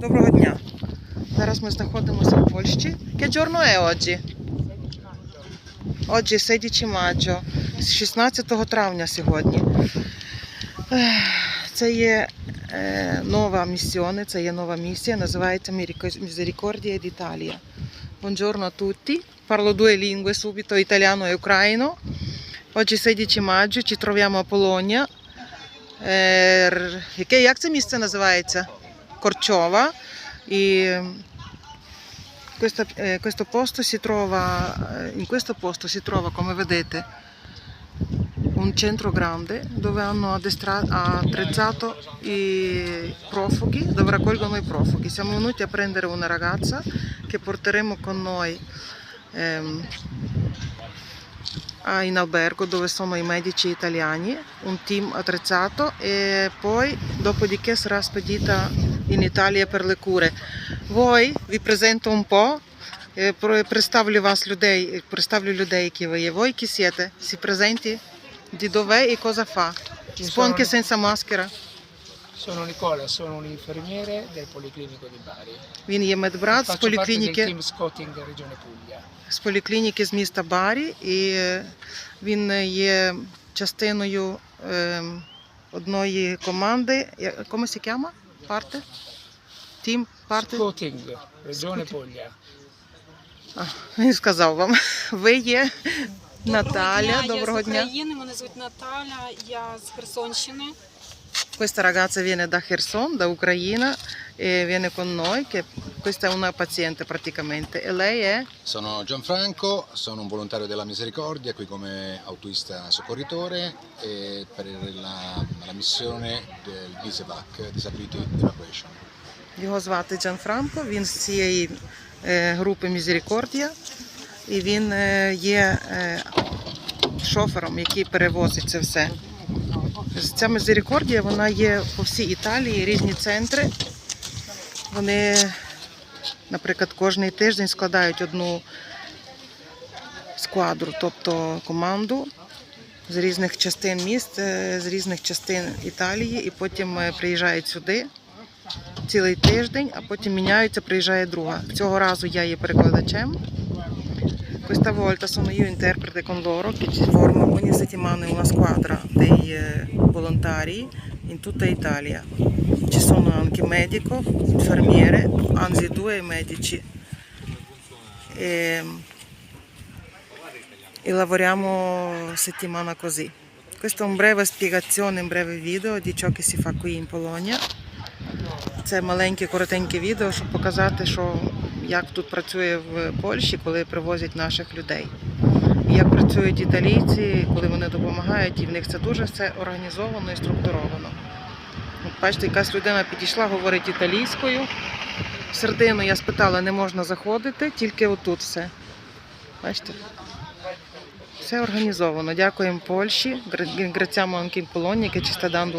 Доброго дня. Зараз ми знаходимося в Польщі. Oggi? Oggi 16 maggio, 16 травня сьогодні. Це є е, це є нова місія, називається Misericordia d'Italia. Buongiorno a tutti, parlo due lingue subito, italiano ucraino. Oggi 16 maggio ci troviamo a Полоня. Е, р- яке, як це місце називається? Corciova questo, eh, questo posto si trova, in questo posto si trova come vedete un centro grande dove hanno attrezzato i profughi, dove raccolgono i profughi. Siamo venuti a prendere una ragazza che porteremo con noi ehm, in albergo dove sono i medici italiani, un team attrezzato e poi dopodiché sarà spedita in Italia per le cure. Voi vi presento un po', eh, представлю вас людей, представлю людей, які ви є. Ви chi siete? Si presenti? Di dov'è e cosa fa? Sono- senza maschera. Sono Nicola, sono un infermiere del Policlinico di Bari. Він є медбрат з Faccio parte del поліклініки, team Scouting Regione Puglia. з поліклініки з міста Барі, і е, він є частиною ем, одної команди. Я- Come si chiama? Parte? Team? Parte? Scouting Regione Puglia. А, Він сказав вам. Ви є Наталя. дня, Доброго я з дня. України, мене звуть Наталя, я з Херсонщини. Questa ragazza viene da Kherson, da Ucraina, e viene con noi, che questa è una paziente praticamente. E lei è? Sono Gianfranco, sono un volontario della Misericordia, qui come autista soccorritore e per la, la missione del BISEVAC, Disability Evacuation. Його звати Джан Франко, він з цієї е, групи Misericordia, і він е, є е, шофером, який перевозить це все. Ця Misericordia, вона є по всій Італії, різні центри. Вони, наприклад, кожний тиждень складають одну сквадру, тобто команду з різних частин міст, е, з різних частин Італії, і потім е, приїжджають сюди цілий тиждень, а потім міняються, приїжджає друга. Цього разу я є перекладачем. Questa volta sono io interprete con loro che ci formo ogni settimana una squadra dei eh, volontari in tutta Italia. Ci sono anche medico, infermiere, anzi due medici. E, e lavoriamo settimana così. Questa è una breve spiegazione, un breve video di ciò che si fa qui in Polonia. Це маленьке коротеньке відео, щоб показати, що як тут працює в Польщі, коли привозять наших людей. Як працюють італійці, коли вони допомагають, і в них це дуже все організовано і структуровано. От бачите, якась людина підійшла, говорить італійською. В середину я спитала, не можна заходити, тільки отут все. Бачите? Все організовано. Дякуємо Польщі. Graziamo anche in Polonia che ci sta dando